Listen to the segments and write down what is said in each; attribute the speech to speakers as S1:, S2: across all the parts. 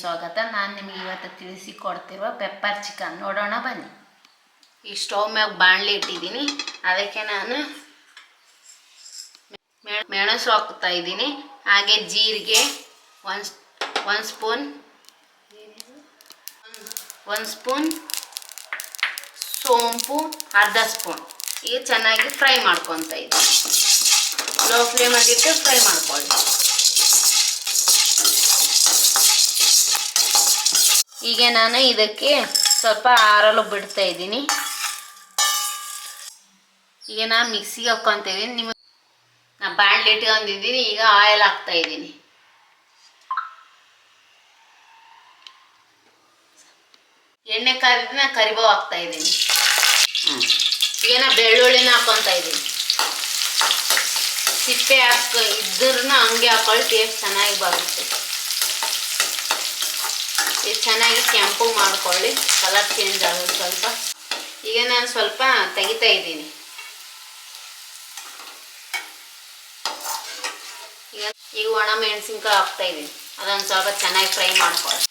S1: ಸ್ವಾಗತ. ನಾನು ನಿಮಗೆ ಇವತ್ತು ತಿಳಿಸಿಕೊಡ್ತಿರುವ ಪೆಪ್ಪರ್ ಚಿಕನ್ ನೋಡೋಣ, ಬನ್ನಿ. ಈ ಸ್ಟವ್ ಮ್ಯಾಗ ಬಾಣಲಿ ಇಟ್ಟಿದ್ದೀನಿ. ಅದಕ್ಕೆ ನಾನು ಮೆಣಸು ಹಾಕ್ತಾ ಇದ್ದೀನಿ. ಹಾಗೆ ಜೀರಿಗೆ ಒಂದು ಒಂದು ಸ್ಪೂನ್ ಒಂದು ಸ್ಪೂನ್ ಸೋಂಪು, ಅರ್ಧ ಸ್ಪೂನ್. ಈಗ ಚೆನ್ನಾಗಿ ಫ್ರೈ ಮಾಡ್ಕೊತ ಇದ್ದೀನಿ. ಲೋ ಫ್ಲೇಮಲ್ಲಿಟ್ಟು ಫ್ರೈ ಮಾಡ್ಕೊಳ್ಳಿ. ಈಗ ನಾನು ಇದಕ್ಕೆ ಸ್ವಲ್ಪ ಆರಲು ಬಿಡ್ತಾ ಇದ್ದೀನಿ. ಈಗ ನಾನು ಮಿಕ್ಸಿಗೆ ಹಾಕ್ಕೊಂತ ಇದ್ದೀನಿ. ನಿಮಗೆ ನಾ ಬಾಣಲಿ ಇಟ್ಕೊಂಡಿದ್ದೀನಿ ಈಗ ಆಯಿಲ್ ಹಾಕ್ತಾ ಇದ್ದೀನಿ. ಎಣ್ಣೆ ಕಾರಿದ್ರೆ ನಾನು ಕರಿಬೇವು ಹಾಕ್ತಾ ಇದ್ದೀನಿ. ಈಗ ನಾ ಬೆಳ್ಳುಳ್ಳಿನ ಹಾಕೊಂತ ಇದ್ದೀನಿ. ಸಿಪ್ಪೆ ಹಾಕ ಇದ್ರೂ ಹಂಗೆ ಹಾಕೊಳ್ಳಿ ಟೇಸ್ಟ್ ಚೆನ್ನಾಗಿ ಬರುತ್ತೆ. ಇದು ಚೆನ್ನಾಗಿ ಕೆಂಪು ಮಾಡ್ಕೊಳ್ಳಿ. ಕಲರ್ ಚೇಂಜ್ ಆಗೋದು ಸ್ವಲ್ಪ. ಈಗ ನಾನು ಸ್ವಲ್ಪ ತೆಗಿತಾ ಇದ್ದೀನಿ. ಈಗ ಈಗ ಒಣ ಮೆಣಸಿನ್ಕಾಯಿ ಹಾಕ್ತಾ ಇದ್ದೀನಿ. ಅದನ್ನು ಸ್ವಲ್ಪ ಚೆನ್ನಾಗಿ ಫ್ರೈ ಮಾಡ್ಕೊಳ್ಳಿ.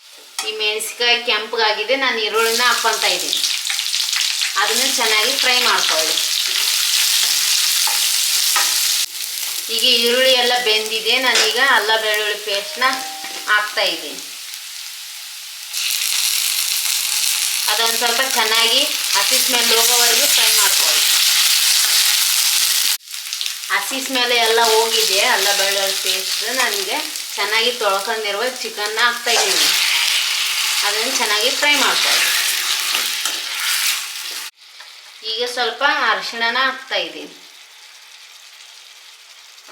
S1: ಈ ಮೆಣಸಿನ್ಕಾಯಿ ಕೆಂಪಗಾಗಿದೆ, ನಾನು ಈರುಳ್ಳಿನ ಹಾಕ್ಕೊತ ಇದ್ದೀನಿ. ಅದನ್ನು ಚೆನ್ನಾಗಿ ಫ್ರೈ ಮಾಡ್ಕೊಳ್ಳಿ. ಈಗ ಈರುಳ್ಳಿ ಎಲ್ಲ ಬೆಂದಿದೆ. ನಾನೀಗ ಅಲ್ಲ ಬೆಳ್ಳುಳ್ಳಿ ಪೇಸ್ಟ್ನ ಹಾಕ್ತಾ ಇದ್ದೀನಿ. ಅದೊಂದು ಸ್ವಲ್ಪ ಚೆನ್ನಾಗಿ ಹಸಿ ಸ್ಮೆಲ್ ಹೋಗೋವರೆಗೂ ಫ್ರೈ ಮಾಡ್ಕೊಳ್ಳಿ. ಹಸಿ ಸ್ಮೆಲ್ ಎಲ್ಲ ಹೋಗಿದೆ, ಅಲ್ಲ ಬೆಳ್ಳುಳ್ಳಿ ಪೇಸ್ಟ್ ನನಗೆ ಚೆನ್ನಾಗಿ ತೊಳ್ಕೊಂಡಿರುವ ಚಿಕನ್ನ ಹಾಕ್ತಾ ಇದ್ದೀನಿ ಅದನ್ನು ಚೆನ್ನಾಗಿ ಫ್ರೈ ಮಾಡ್ಕೊಳ್ಳಿ. ಈಗ ಸ್ವಲ್ಪ ಅರಿಶಿಣನ ಹಾಕ್ತಾ ಇದ್ದೀನಿ.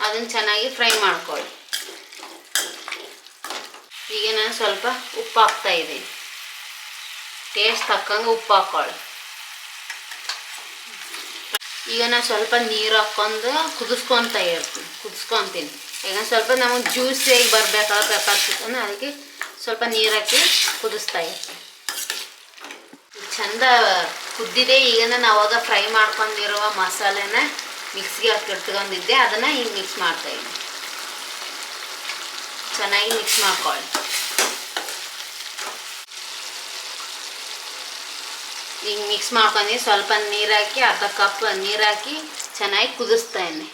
S1: ಅದನ್ನು ಚೆನ್ನಾಗಿ ಫ್ರೈ ಮಾಡ್ಕೊಳ್ಳಿ. ಈಗ ನಾನು ಸ್ವಲ್ಪ ಉಪ್ಪು ಹಾಕ್ತಾ ಇದ್ದೀನಿ. ಟೇಸ್ಟ್ ತಕ್ಕಂಗೆ ಉಪ್ಪು ಹಾಕೊಳ್ಳಿ ಈಗ ನಾನು ಸ್ವಲ್ಪ ನೀರು ಹಾಕ್ಕೊಂಡು ಕುದಿಸ್ಕೊತಾ ಇರ್ತೀನಿ, ಕುದಿಸ್ಕೊತೀನಿ. ಈಗ ಸ್ವಲ್ಪ ನಮಗೆ ಜ್ಯೂಸಿಯಾಗಿ ಬರಬೇಕಾದ್ರೆ ಚಿಕನ್ ಅದಕ್ಕೆ ಸ್ವಲ್ಪ ನೀರು ಹಾಕಿ ಕುದಿಸ್ತಾ ಇರ್ತೀನಿ. ಚಂದ ಕುದ್ದಿದೆ, ಈಗ ನಾನು ಅವಾಗ ಫ್ರೈ ಮಾಡ್ಕೊಂಡಿರುವ ಮಸಾಲೆನ ಮಿಕ್ಸಿಗೆ ಹಾಕಿ ಇಟ್ಕೊಂಡಿದ್ದೆ, ಅದನ್ನು ಈಗ ಮಿಕ್ಸ್ ಮಾಡ್ತಾಯಿದ್ದೀನಿ ಚೆನ್ನಾಗಿ ಮಿಕ್ಸ್ ಮಾಡ್ಕೊಳ್ಳಿ ಈಗ ಮಿಕ್ಸ್ ಮಾಡ್ಕೊಂಡು ಸ್ವಲ್ಪ ನೀರು ಹಾಕಿ, ಅರ್ಧ ಕಪ್ ನೀರು ಹಾಕಿ ಚೆನ್ನಾಗಿ ಕುದಿಸ್ತಾ ಇದ್ದೀನಿ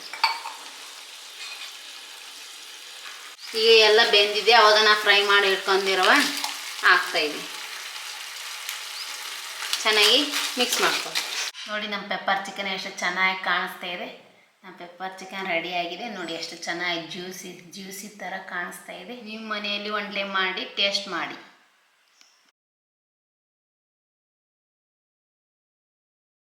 S1: ಈಗ ಎಲ್ಲ ಬೆಂದಿದೆ, ಅವಾಗ ನಾ ಫ್ರೈ ಮಾಡಿ ಇಟ್ಕೊಂಡಿರುವ ಹಾಕ್ತಾಯಿದ್ದೀನಿ ಚೆನ್ನಾಗಿ ಮಿಕ್ಸ್ ಮಾಡ್ಕೊಳ್ಳಿ. ನೋಡಿ ನಮ್ಮ ಪೆಪ್ಪರ್ ಚಿಕನ್ ಎಷ್ಟು ಚೆನ್ನಾಗಿ ಕಾಣಿಸ್ತಾ ಇದೆ. ನಮ್ಮ ಪೆಪ್ಪರ್ ಚಿಕನ್ ರೆಡಿ ಆಗಿದೆ. ನೋಡಿ ಎಷ್ಟು ಚೆನ್ನಾಗಿ ಜ್ಯೂಸಿ ಜ್ಯೂಸಿ ಥರ ಕಾಣಿಸ್ತಾ ಇದೆ. ನಿಮ್ಮ ಮನೆಯಲ್ಲಿ ಒಂದ್ಲೆ ಮಾಡಿ ಟೇಸ್ಟ್ ಮಾಡಿ.